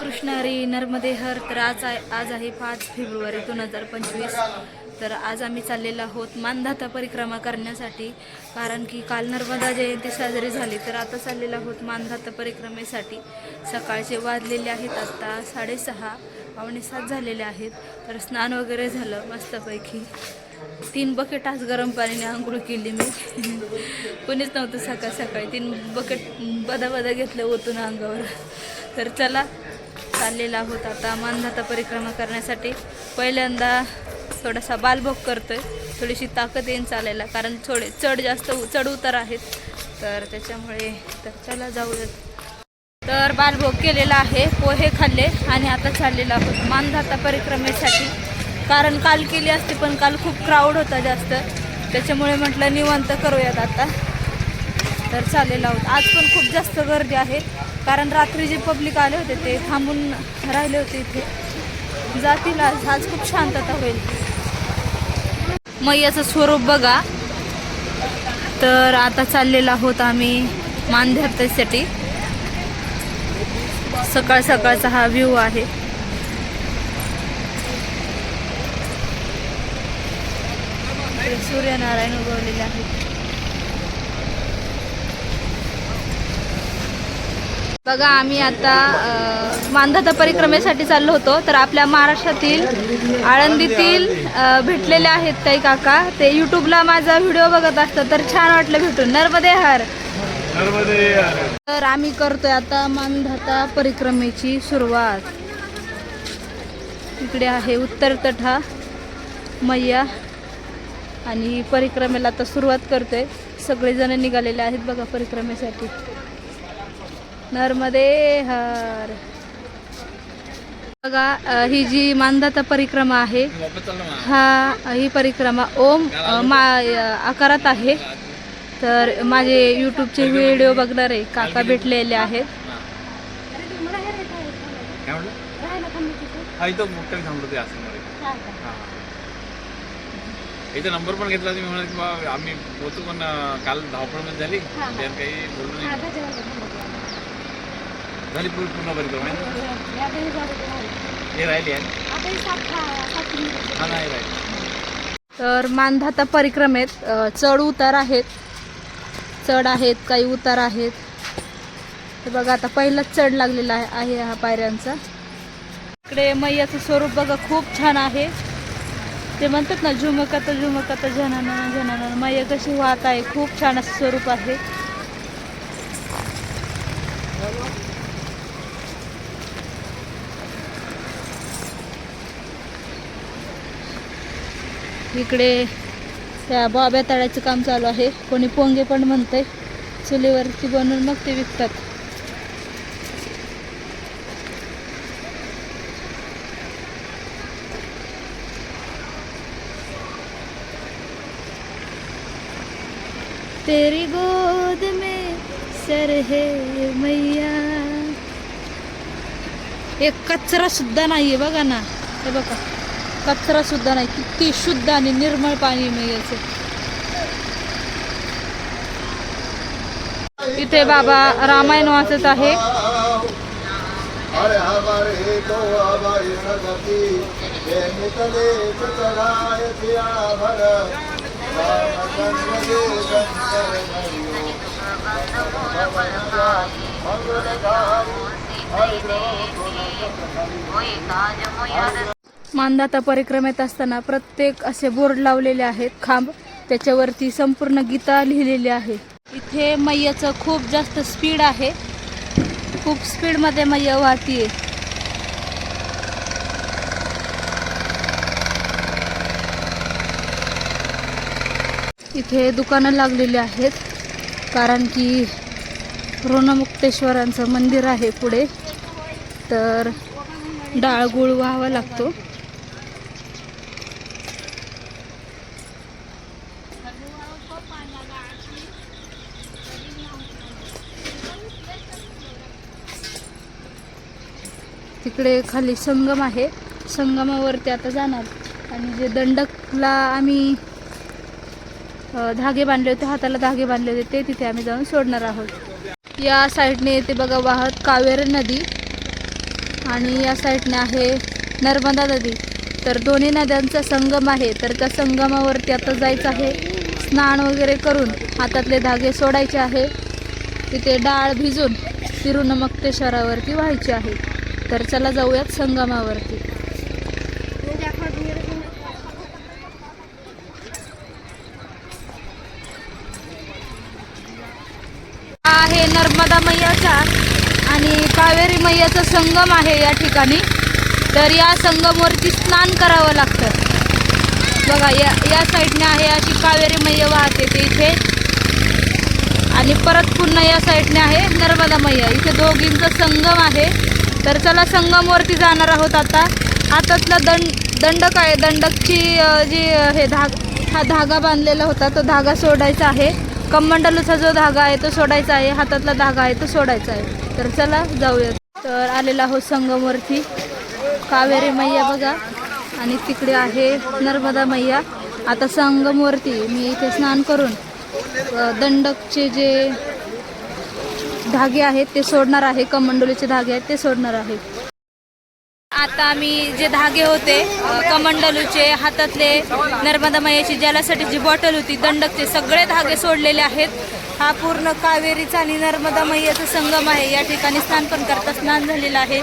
कृष्ण हरी नर्मदे हर तर आज आहे आज आहे पाच फेब्रुवारी दोन हजार पंचवीस. तर आज आम्ही चाललेलो आहोत मानधाता परिक्रमा करण्यासाठी कारण की काल नर्मदा जयंती साजरी झाली तर आता चाललेलो आहोत मानधाता परिक्रमेसाठी. सकाळचे वाजलेले आहेत आत्ता साडेसहा पावणे सात झालेले आहेत. तर स्नान वगैरे झालं मस्तपैकी. तीन बकेट आज गरम पाण्याने आंघोळ केली मी. कोणीच नव्हतं सकाळ सकाळी. तीन बकेट बदा बदा घेतलं ओतून अंगावर. तर चला चाललेला आहोत आता मानधाता परिक्रमा करण्यासाठी. पहिल्यांदा थोडासा बालभोग करतोय. थोडीशी ताकद येईन चालायला कारण थोडे चढ जास्त चढ उतार आहेत. तर त्याच्यामुळे तर चला जाऊयात. तर बालभोग केलेला आहे पोहे खाल्ले आणि आता चाललेला आहोत मानधाता परिक्रमेसाठी. कारण काल केली असते पण काल खूप क्राऊड होता जास्त. त्याच्यामुळे म्हटलं निवांत करूयात आता. तर चाललेला आहोत. आज पण खूप जास्त गर्दी आहे. कारण रात्री जे पब्लिक आले होते ते थांबून राहिले होते इथे. जातील आज. आज खूप शांतता होईल. मैयाचं स्वरूप बघा. तर आता चाललेलो आहोत आम्ही मानधरतेसाठी सकाळ सकाळचा हा व्ह्यू आहे. सूर्यनारायण उगवलेले आहेत. बघा आम्ही आता अ, मानधाता परिक्रमेसाठी चाललो होतो तर आपल्या महाराष्ट्रातील आळंदीतील भेटलेले आहेत काही काका. ते युट्यूबला माझा व्हिडिओ बघत असतात तर छान वाटलं भेटून. नर्मदे हर. तर आम्ही करतोय आता मानधाता परिक्रमेची सुरुवात. इकडे आहे उत्तर तठा मैया आणि परिक्रमेला आता सुरुवात करतोय. सगळेजण निघालेले आहेत बघा परिक्रमेसाठी. नर्मदे हर. बघा ही जी मानधाता परिक्रमा आहे हा ही परिक्रमा ओम मा आकारात आहे. तर माझे यूट्यूबचे व्हिडिओ बघणारे काका भेटलेले आहेत. इथं हा. नंबर पण घेतला तुम्ही बा आम्ही पोहोचू पण काल धावपळमध्ये झाली. काही बोललो नाही. झाली पूर्ण पूर्ण परिक्रमा आहे ना? हे राहिली आहे? हा नाही राहिली. तर मानधाता परिक्रमेत चढ उतार आहेत. चढ आहेत काही उतार आहेत. हे बघा आता पहिलाच चढ लागलेला आहे हा पायऱ्यांचा. इकडे मैयाचं स्वरूप बघा खूप छान आहे. ते म्हणतात ना झुमकत झुमकत जनाना जनाना मैया कशी वाहत आहे खूप छान असं स्वरूप आहे. इकडे त्या बॉब्या तळ्याचं काम चालू आहे. कोणी पोंगे पण म्हणतंय. चुलीवरती बनवून मग ते विकतात. तेरी गोद में सर है मैया. एक कचरा सुद्धा नाहीये बघा ना. हे बघा. कचरा सुद्धा नाही किती शुद्ध आणि निर्मळ पाणी मिळायचं इथे बाबा रामायण वाचत आहे. मानदाता परिक्रमेत असताना प्रत्येक असे बोर्ड लावलेले आहेत खांब. त्याच्यावरती संपूर्ण गीता लिहिलेली आहे. इथे मैयाचं खूप जास्त स्पीड आहे. खूप स्पीडमध्ये मैया वाहतीये. इथे दुकानं लागलेली आहेत कारण की ऋणमुक्तेश्वरांचं मंदिर आहे पुढे. तर डाळगुळ व्हावा लागतो. इकडे खाली संगम आहे. संगमावरती आता जाणार. आणि जे दंडकला आम्ही धागे बांधले होते हाताला धागे बांधले होते ते तिथे आम्ही जाऊन सोडणार आहोत. या साईडने येते बघा वाहत कावेरी नदी. आणि या साईडने आहे नर्मदा नदी. तर दोन्ही नद्यांचा संगम आहे. तर त्या संगमावरती आता जायचं आहे. स्नान वगैरे करून हातातले धागे सोडायचे आहे. तिथे डाळ भिजून तिरुनमक्तेश्वरावरती व्हायची आहे. तर चला जाऊयात संगमावरती. हा आहे नर्मदा मैयाचा आणि कावेरी मैयाचा संगम आहे या ठिकाणी. तर या संगमवरती स्नान करावं लागतं. बघा या या साईडने आहे अशी कावेरी मैया वाहते ते इथे. आणि परत पुन्हा या साईडने आहे नर्मदा मैया. इथे दोघींचा संगम आहे. तर चला संगमवरती जाणार आहोत आता. हातातला दंड दंडक आहे दंडकची जी हे धाग हा धागा बांधलेला होता तो धागा सोडायचा आहे. कमंडलूचा जो धागा आहे तो सोडायचा आहे. हातातला धागा आहे तो सोडायचा आहे. तर चला जाऊया. तर आलेला आहोत संगमवरती. कावेरी मैया बघा. आणि तिकडे आहे नर्मदा मैया. आता संगमवरती मी इथे स्नान करून दंडकचे जे धागे आहेत ते सोडणार आहे कमंडोलीचे धागे आहेत ते सोडणार आहे. आता आम्ही जे धागे होते कमंडलूचे हातातले नर्मदा मैयाची ज्यालासाठी जी बॉटल होती दंडकचे सगळे धागे सोडलेले आहेत. हा पूर्ण कावेरीचा आणि नर्मदा मैयाचा संगम आहे. या ठिकाणी स्नान पण करता स्नान झालेलं आहे.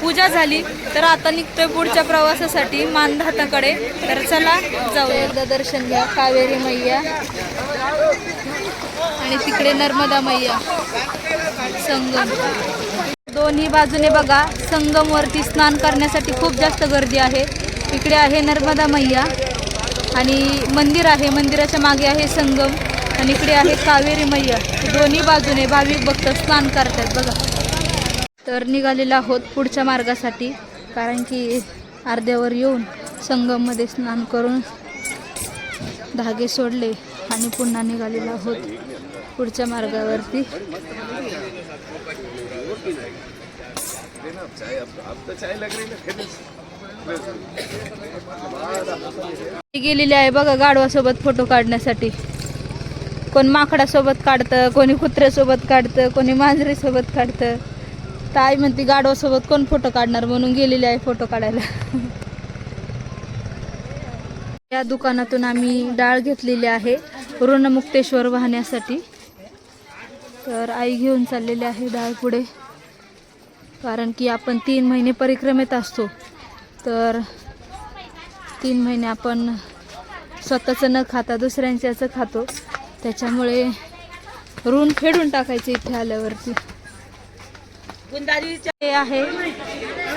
पूजा झाली. तर आता निघतोय पुढच्या प्रवासासाठी मानधाताकडे. तर चला जाऊ एकदा दर्शन घ्या. कावेरी मैया. आणि तिकडे नर्मदा मैया. संगम. दोन्ही बाजूने बघा. संगमवरती स्नान करण्यासाठी खूप जास्त गर्दी आहे. इकडे आहे नर्मदा मैया. आणि मंदिर आहे. मंदिराच्या मागे आहे संगम. आणि इकडे आहे कावेरी मैया. दोन्ही बाजूने भाविक भक्त स्नान करतात बघा. तर निघालेला आहोत पुढच्या मार्गासाठी कारण की अर्ध्यावर येऊन संगममध्ये स्नान करून धागे सोडले आणि पुन्हा निघालेला आहोत पुढच्या मार्गावरती. गेलेली आहे बघा गाढवासोबत फोटो काढण्यासाठी. कोण माकडासोबत काढतं कोणी कुत्र्यासोबत काढतं कोणी मांजरीसोबत काढतं. तर आई म्हणते गाढवासोबत कोण फोटो काढणार? म्हणून गेलेली आहे फोटो काढायला. या दुकानातून आम्ही डाळ घेतलेली आहे ऋणमुक्तेश्वर वाहण्यासाठी. तर आई घेऊन चाललेली आहे डाळ पुढे. कारण की आपण तीन महिने परिक्रमेत असतो. तर तीन महिने आपण स्वतःचं न खाता दुसऱ्यांच्याचं खातो. त्याच्यामुळे ऋण फेडून टाकायचे इथे आल्यावरती. हे आहे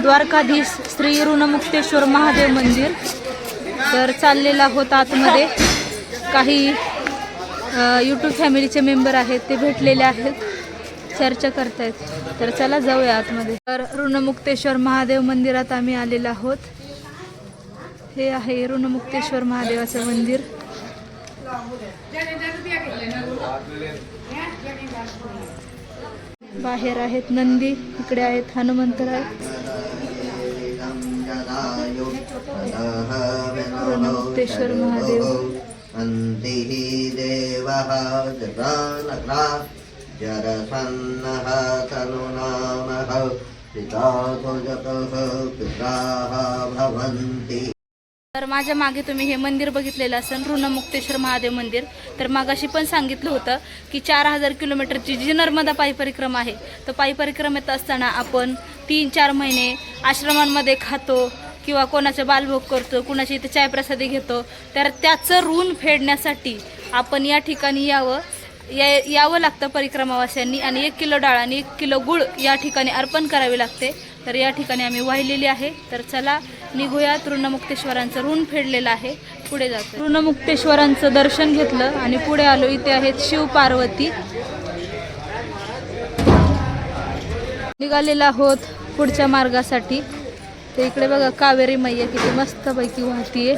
द्वारकाधीश श्री ऋणमुक्तेश्वर महादेव मंदिर. तर चाललेला होता आतमध्ये. काही यूट्यूब फॅमिलीचे मेंबर आहेत ते भेटलेले आहेत. चर्चा करतायत. तर चला जाऊया आतमध्ये. तर ऋणमुक्तेश्वर महादेव मंदिरात आम्ही आलेलो आहोत. हे आहे ऋणमुक्तेश्वर महादेवाचं मंदिर. बाहेर आहेत नंदी इकडे आहेत हनुमंतराय. ऋणमुक्तेश्वर महादेव. देवः जगानग्रा जरसन्नः तनुनामः नामः जतः पिताः भवन्ति। तर माझ्या मागे तुम्ही हे मंदिर बघितलेलं असेल ऋणमुक्तेश्वर महादेव मंदिर. तर मागाशी पण सांगितलं होतं की चार हजार किलोमीटरची जी नर्मदा पायी परिक्रमा आहे तर पायी परिक्रमेत असताना आपण तीन चार महिने आश्रमांमध्ये खातो किंवा कोणाचा बालभोग करतो कुणाची इथे चायप्रसादी घेतो. तर त्याचं ऋण फेडण्यासाठी आपण या ठिकाणी यावं या यावं लागतं परिक्रमावास्यांनी आणि एक किलो डाळ आणि एक किलो गुळ या ठिकाणी अर्पण करावी लागते. तर या ठिकाणी आम्ही वाहिलेली आहे. तर चला निघूयात ऋणमुक्तेश्वरांचं ऋण फेडलेलं आहे. पुढे जातो ऋणमुक्तेश्वरांचं दर्शन घेतलं आणि पुढे आलो. इथे आहेत शिव पार्वती. निघालेला आहोत पुढच्या मार्गासाठी. तर इकडे बघा कावेरी मैया किती मस्तपैकी वाहतीये.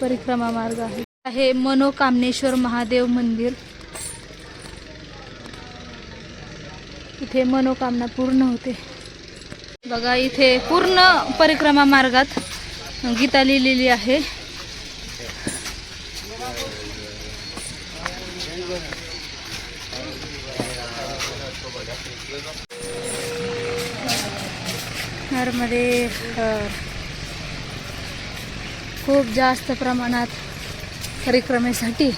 परिक्रमा मार्ग आहे. आहे मनोकामनेश्वर महादेव मंदिर. इथे मनोकामना पूर्ण होते. बघा इथे पूर्ण परिक्रमा मार्गात गीता लिहिलेली आहे. मध्ये खूप जास्त प्रमाणात परिक्रमेसाठी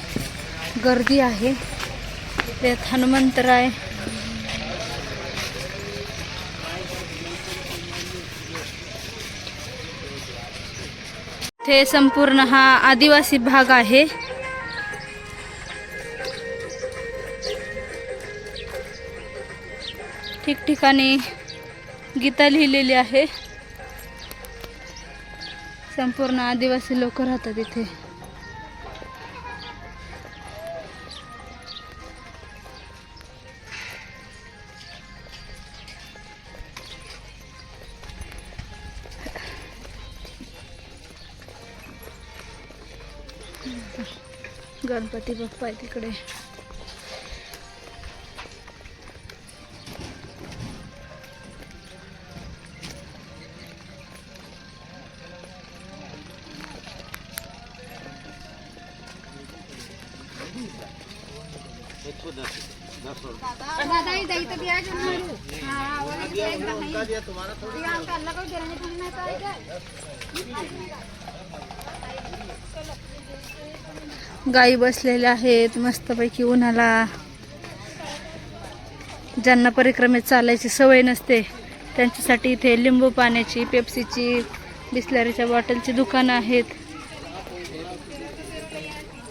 गर्दी आहे. त्यात हनुमंतराय इथे संपूर्ण हा आदिवासी भाग आहे. ठिकठिकाणी गीता लिहिलेली आहे. संपूर्ण आदिवासी लोक राहतात इथे. गणपती बाप्पा आहे तिकडे. गायी बसलेल्या आहेत मस्तपैकी उन्हाला. ज्यांना परिक्रमेत चालायची सवय नसते त्यांच्यासाठी इथे लिंबू पाण्याची पेप्सीची बिस्लरीच्या बॉटलची दुकानं आहेत.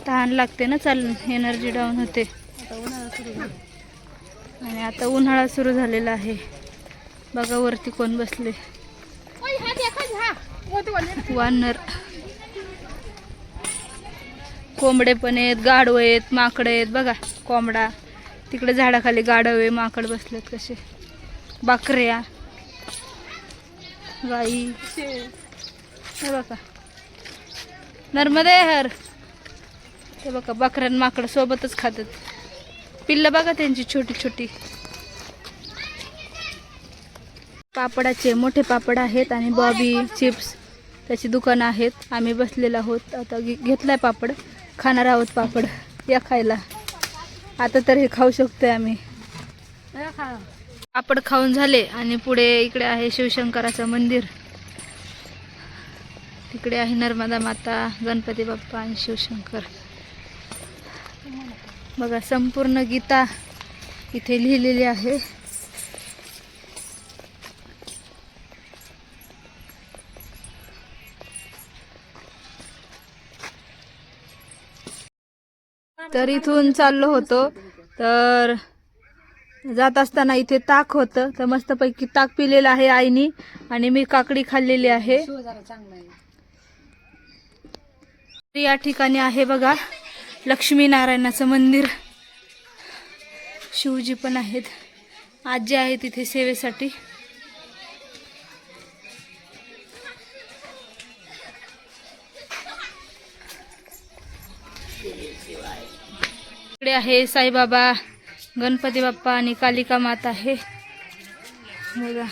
तहान लागते ना चालून एनर्जी डाऊन होते. आणि आता उन्हाळा सुरू झालेला आहे. बघा वरती कोण बसले. वानर. कोंबडे पण आहेत गाढव आहेत माकड आहेत. बघा कोंबडा. तिकडे झाडाखाली गाढव माकड बसलेत कसे. बकऱ्या. गाई. हे बघा. नर्मदे हर. ते बघा बकऱ्यान माकड सोबतच खातात. पिल्लं बघा त्यांची छोटी छोटी. पापडाचे मोठे पापड आहेत आणि बॉबी चिप्स त्याची दुकानं आहेत. आम्ही बसलेलो आहोत. आता घे- घेतलाय पापड. खाणार आहोत पापड. या खायला. आता तर हे खाऊ शकतोय आम्ही. पापड खाऊन झाले आणि पुढे इकडे आहे शिवशंकराचं मंदिर. तिकडे आहे नर्मदा माता गणपती बाप्पा आणि शिवशंकर. बघा संपूर्ण गीता इथे लिहिलेली आहे. तर इथून चाललो होतो. तर जात असताना इथे ताक होतं. तर मस्तपैकी ताक पिलेलं आहे आईनी आणि मी काकडी खाल्लेली आहे. तर या ठिकाणी आहे बघा लक्ष्मीनारायणाचं मंदिर. शिवजी पण आहेत. आजी आहे तिथे सेवेसाठी. इकडे आहे साईबाबा गणपती बाप्पा आणि कालिका माता आहे. बघा.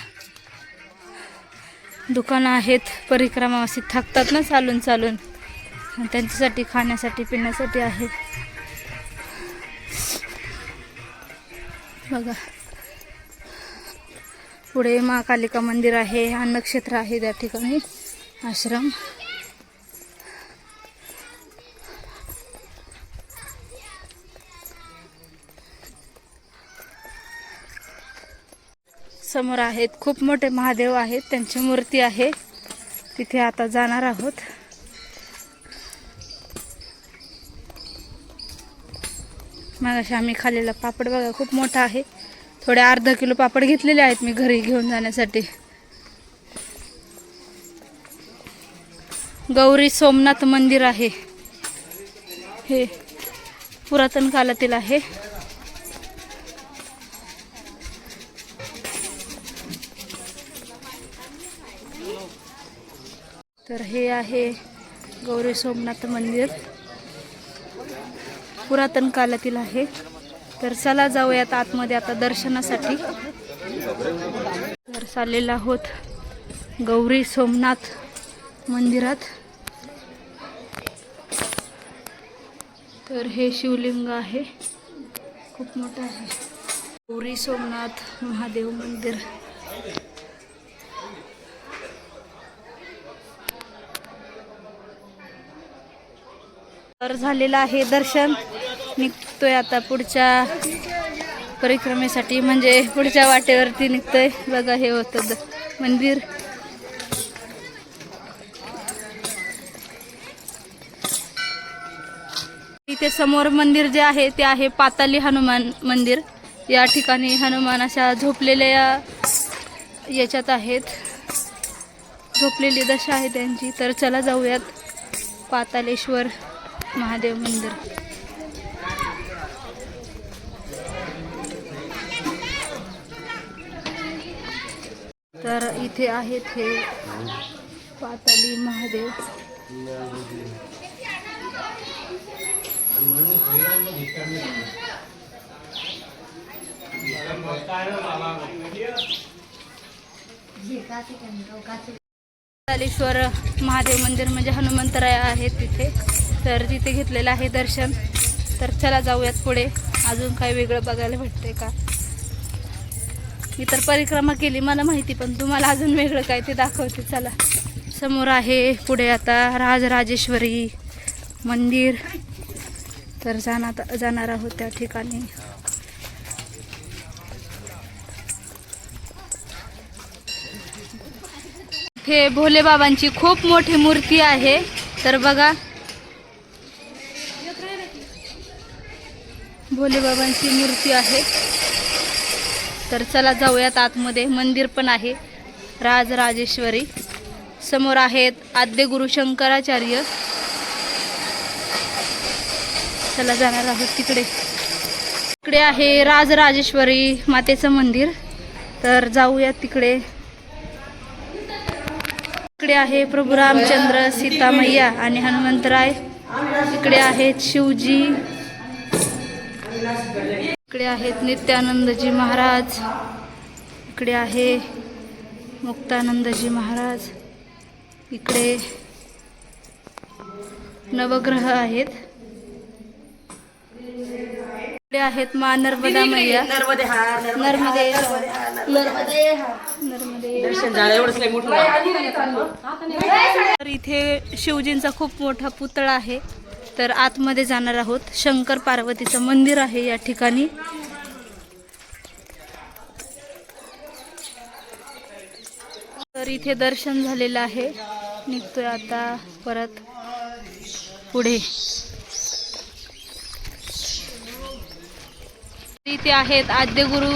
दुकानं आहेत परिक्रमावासी थकतात ना चालून चालून. त्यांच्यासाठी खाण्यासाठी पिण्यासाठी आहे. बघा. पुढे महाकालिका मंदिर आहे अन्नक्षेत्र आहे त्या ठिकाणी. आश्रम. समोर आहेत खूप मोठे महादेव आहेत त्यांची मूर्ती आहे. तिथे आता जाणार आहोत. मागाशी आम्ही खाल्लेला पापड बघा खूप मोठा आहे. थोडे अर्धा किलो पापड घेतलेले आहेत मी घरी घेऊन जाण्यासाठी. गौरी सोमनाथ मंदिर आहे. हे पुरातन काळातील आहे. हे आहे गौरी सोमनाथ मंदिर. पुरातन काळातील आहे. तर चला जाऊयात आतमध्ये आता दर्शनासाठी. तर चाललेला आहोत गौरी सोमनाथ मंदिरात. तर हे शिवलिंग आहे. खूप मोठं आहे. गौरी सोमनाथ महादेव मंदिर. तर झालेलं आहे दर्शन. निघतोय आता पुढच्या परिक्रमेसाठी म्हणजे पुढच्या वाटेवरती निघतोय. बघा हे होतं द- मंदिर. इथे समोर मंदिर जे आहे ते आहे पाताली हनुमान मंदिर. या ठिकाणी हनुमान अशा झोपलेल्या याच्यात आहेत. झोपलेली दशा आहे त्यांची. तर चला जाऊयात पातालेश्वर. महादेव मंदिर. तर इथे आहेत हे पाताली महादेव. महादेव मंदिर म्हणजे हनुमंतराय आहेत तिथे. तर तिथे घेतलेलं आहे दर्शन. तर चला जाऊयात पुढे. अजून काय वेगळं बघायला भेटतंय का? मी तर परिक्रमा केली मला माहिती पण तुम्हाला अजून वेगळं काय ते दाखवते. चला. समोर आहे पुढे आता राजराजेश्वरी मंदिर. तर जाणार जाणार आहोत त्या ठिकाणी. हे भोले बाबांची खूप मोठी मूर्ती आहे. तर बघा भोले बाबांची मूर्ती आहे. तर चला जाऊयात आतमध्ये. मंदिर पण आहे. राजराजेश्वरी समोर आहेत आद्य गुरु शंकराचार्य. चला जाणार आहोत तिकडे. इकडे आहे राजराजेश्वरी मातेचं मंदिर. तर जाऊयात तिकडे. इकडे आहे प्रभू रामचंद्र सीता मैया आणि हनुमंतराय. इकडे आहेत शिवजी. इकडे आहेत नित्यानंदजी महाराज. इकडे आहे मुक्तानंदजी महाराज. इकडे नवग्रह आहेत. इकडे आहेत मा नर्मदा मैया. नर्मदे नर्मदे नर्मदे तर इथे शिवजींचा खूप मोठा पुतळा आहे. तर आतमध्ये जाणार आहोत. शंकर पार्वतीचं मंदिर आहे या ठिकाणी. तर इथे दर्शन झालेलं आहे. निघतोय आता परत पुढे. इथे आहेत आद्यगुरु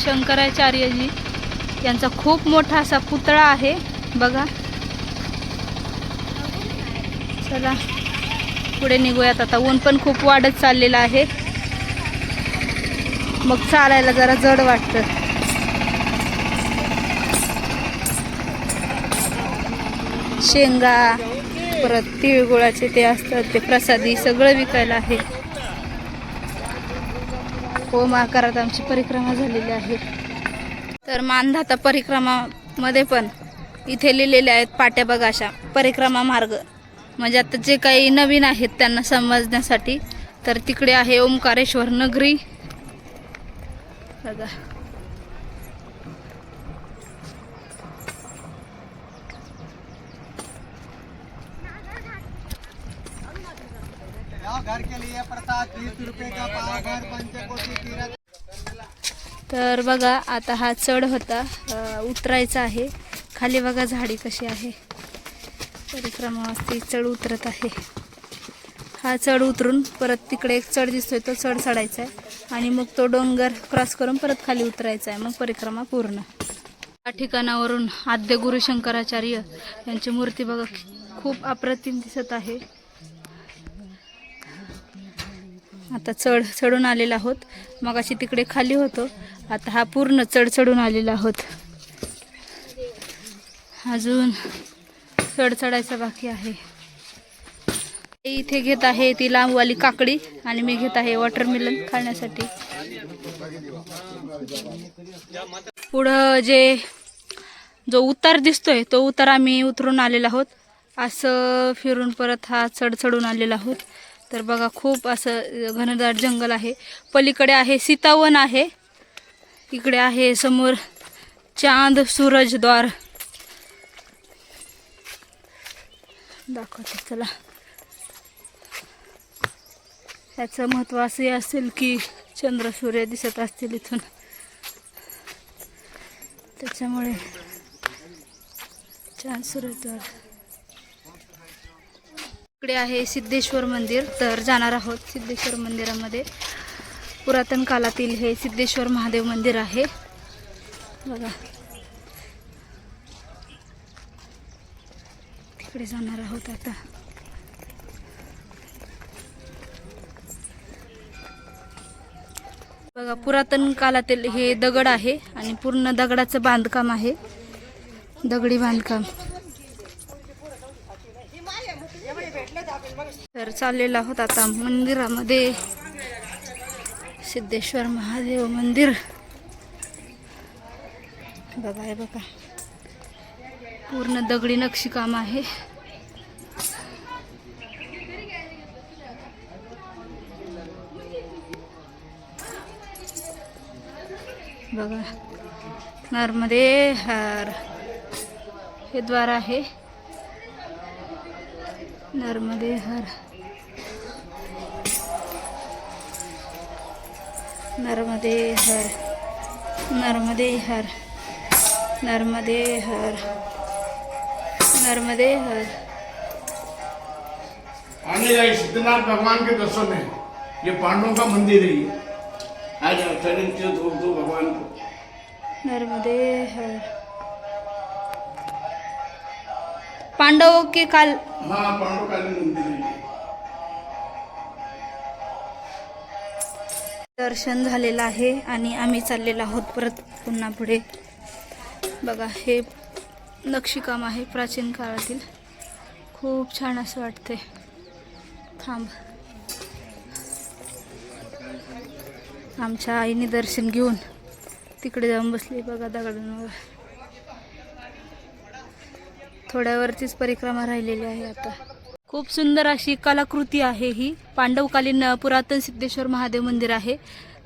शंकराचार्यजी. यांचा खूप मोठा असा पुतळा आहे. बघा. चला. पुढे निघूयात. आता ऊन पण खूप वाढत चाललेलं आहे. मग चालायला जरा जड वाटतं. शेंगा परत तिळगुळाचे ते असतात ते प्रसादी सगळं विकायला आहे. हो, ओम आकारात आमची परिक्रमा झालेली आहे. तर मानधाता परिक्रमामध्ये पण इथे लिहिलेले आहेत पाट्या बघा अशा परिक्रमा मार्ग. म्हणजे आता जे काही नवीन आहेत त्यांना समजण्यासाठी तर तिकडे आहे ओंकारेश्वर नगरी. बघा. तर बघा आता हा चढ होता उतरायचा आहे. खाली बघा झाडी कशी आहे. परिक्रमावरती चढ उतरत आहे. हा चढ उतरून परत तिकडे एक चढ दिसतोय. तो चढ चढायचा आहे आणि मग तो डोंगर क्रॉस करून परत खाली उतरायचा आहे मग परिक्रमा पूर्ण. या ठिकाणावरून आद्य गुरु शंकराचार्य यांची मूर्ती बघा खूप अप्रतिम दिसत आहे. आता चढ चढून आलेला आहोत. मग अशी तिकडे खाली होतो. आता हा पूर्ण चढ चढून आलेला आहोत. अजून चढ चढायचा बाकी आहे. इथे घेत आहे ती लांबवाली काकडी आणि मी घेत आहे वॉटरमेलन खाण्यासाठी. पुढं जे जो उतार दिसतोय तो उतार आम्ही उतरून आलेला आहोत. असं फिरून परत हा चढ चढून आलेला आहोत. तर बघा खूप असं घनदाट जंगल आहे. पलीकडे आहे सीतावन आहे. इकडे आहे समोर चांद सूरज द्वार दाखवते चला. ह्याचं महत्त्व असे असेल की चंद्र सूर्य दिसत असतील इथून. त्याच्यामुळे छान सूर्यद्वार इकडे आहे सिद्धेश्वर मंदिर. तर जाणार आहोत सिद्धेश्वर मंदिरामध्ये. पुरातन काळातील हे सिद्धेश्वर महादेव मंदिर आहे. बघा. तिकडे जाणार आहोत आता. बघा पुरातन काळातील हे दगड आहे आणि पूर्ण दगडाचं बांधकाम आहे. दगडी बांधकाम. तर चाललेलो आहोत आता मंदिरामध्ये. सिद्धेश्वर महादेव मंदिर. बघा आहे बघा. पूर्ण दगडी नक्षीकाम आहे. बघा नर्मदे हर. हे द्वार आहे. नर्मदे हर. नर्मदे हर. नर्मदे हर. नर्मदे हर. नर्मदे हर आने जाए सिद्धनाथ भगवान के दर्शन है। ये पांडवों का मंदिर है आज चरण तीर्थ हो दो भगवान को। नर्मदे हर पांडवों के काल हाँ पांडवकालीन मंदिर है दर्शन झालेलं आहे आणि आम्ही चाललेलो आहोत परत पुन्हा पुढे. बघा हे नक्षीकाम आहे प्राचीन काळातील. खूप छान असं वाटते थांब. आमच्या आईने दर्शन घेऊन तिकडे जाऊन बसली बघा दगडांवर. थोड्यावरतीच परिक्रमा राहिलेली आहे आता. खूप सुंदर अशी कलाकृती आहे ही. पांडवकालीन पुरातन सिद्धेश्वर महादेव मंदिर आहे.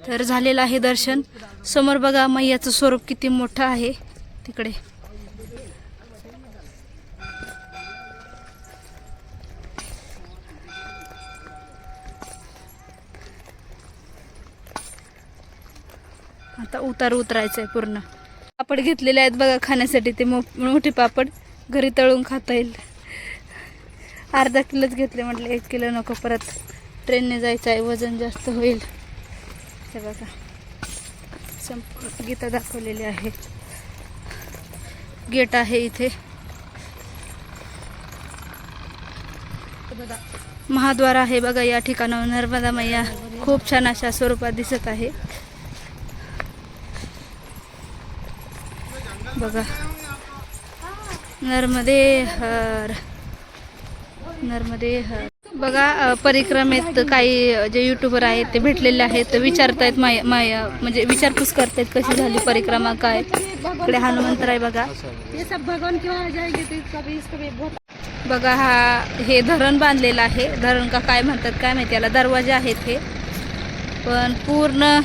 तर झालेलं आहे दर्शन. समोर बघा मैयाचं स्वरूप किती मोठं आहे. तिकडे. आता उतार उतरायचं आहे पूर्ण. पापड घेतलेले आहेत बघा खाण्यासाठी ते मो मोठे पापड घरी तळून खाता येईल. अर्धा किलोच घेतले म्हटलं एक किलो नको परत ट्रेनने जायचं आहे वजन जास्त होईल. हे बघा. संप गीता दाखवलेली आहे. गेट आहे इथे. महाद्वार आहे बघा या ठिकाणावर नर्मदा मैया खूप छान अशा स्वरूपात दिसत आहे. बघा. नर्मदे हर. नर्मदे हर. बघा परिक्रमेत काही जे युट्यूबर आहेत ते भेटलेले आहेत ते विचारतायत माय माय म्हणजे विचारपूस करतायत कशी झाली परिक्रमा काय? इकडे हनुमंतराय बघा. बघा हा हे धरण बांधलेलं आहे. धरण का काय म्हणतात काय माहिती याला दरवाजे आहेत हे. पण पूर्ण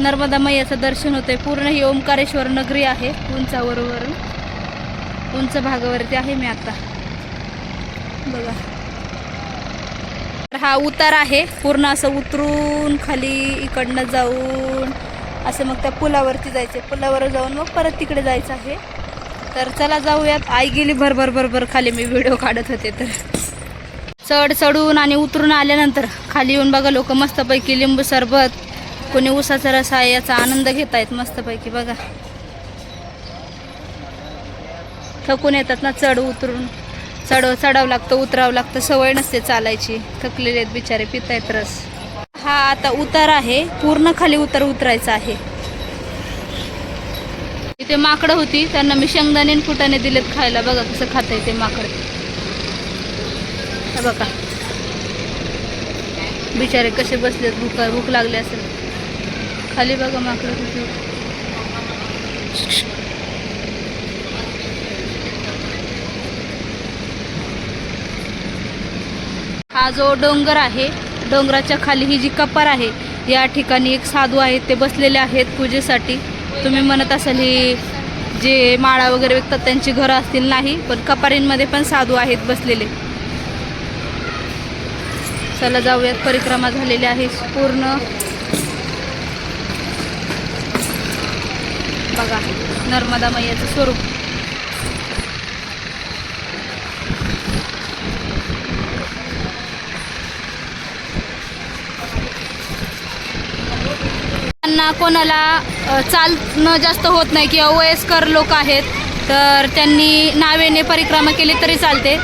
नर्मदा मैयाचं दर्शन होतंय. पूर्ण ही ओंकारेश्वर नगरी आहे उंचावरवरून. उंच भागावरती आहे मी आता. बघा. तर हा उतार आहे. पूर्ण असं उतरून खाली इकडनं जाऊन असं मग त्या पुलावरती जायचे पुलावर जाऊन मग परत तिकडे जायचं आहे. तर चला जाऊयात. आई गेली भरभर भरभर खाली. मी व्हिडिओ काढत होते तर. चढ चढून आणि उतरून आल्यानंतर खाली येऊन बघा लोक मस्तपैकी लिंबू सरबत कोणी उसाचा रस आहे याचा आनंद घेत आहेत मस्तपैकी बघा. थकून येतात ना चढ उतरून. चढ चढावं लागतं उतरावं लागतं सवय नसते चालायची. थकलेले आहेत बिचारे पितायत रस. हा आता उतार आहे. पूर्ण खाली उतर उतरायचा आहे. इथे माकडं होती त्यांना मी शेंगदाणे फुटाने दिलेत खायला. बघा कसं खात ते माकड. बघा. बिचारे कसे बसलेत भूक भूक लागली असेल. खाली बघा माकडं कुठे हा जो डोंगर आहे डोंगराच्या खाली ही जी कपार आहे या ठिकाणी एक साधू आहेत ते बसलेले आहेत पूजेसाठी. तुम्ही म्हणत असाल ही जे माळा वगैरे विकतात त्यांची घरं असतील नाही पण कपारींमध्ये पण साधू आहेत बसलेले. चला जाऊयात परिक्रमा झालेली आहे पूर्ण. बघा नर्मदा मैयाचं स्वरूप. त्यांना कोणाला चालणं जास्त होत नाही किंवा वयस्कर लोक आहेत तर त्यांनी नावेने परिक्रमा केली तरी चालते.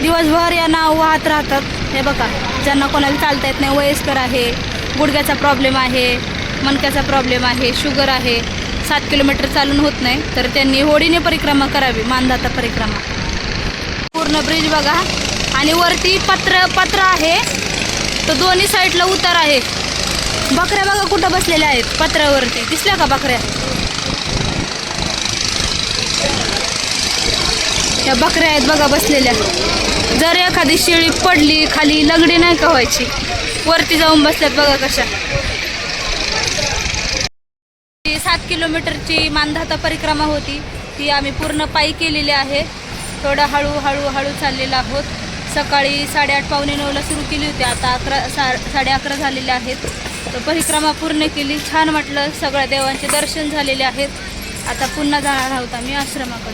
दिवसभर या नाव वाहत राहतात. हे बघा ज्यांना कोणाला चालता येत नाही वयस्कर आहे गुडघ्याचा प्रॉब्लेम आहे मणक्याचा प्रॉब्लेम आहे शुगर आहे सात किलोमीटर चालून होत नाही तर त्यांनी होडीने परिक्रमा करावी मानधाता परिक्रमा. पूर्ण ब्रिज बघा. आणि वरती पत्र पत्र आहे. तर दोन्ही साईडला उतार आहे. बकऱ्या बघा कुठं बसलेल्या आहेत पत्रावरती. दिसल्या का बकऱ्या? त्या बकऱ्या आहेत बघा बसलेल्या. जर एखादी शेळी पडली खाली लगडी नाही का व्हायची? वरती जाऊन बसल्यात बघा कशा ती सात किलोमीटरची मानधाता परिक्रमा होती. ती आम्ही पूर्ण पायी केलेली आहे. थोडं हळूहळू हळू हळू आहोत. सकाळी साडेआठ पावणे नऊला सुरू केली होती. आता अकरा सा साडे अकरा झालेले आहेत. तर परिक्रमा पूर्ण केली. छान वाटलं. सगळ्या देवांचे दर्शन झालेले आहेत. आता पुन्हा जाणार आहोत आम्ही आश्रमाकडे.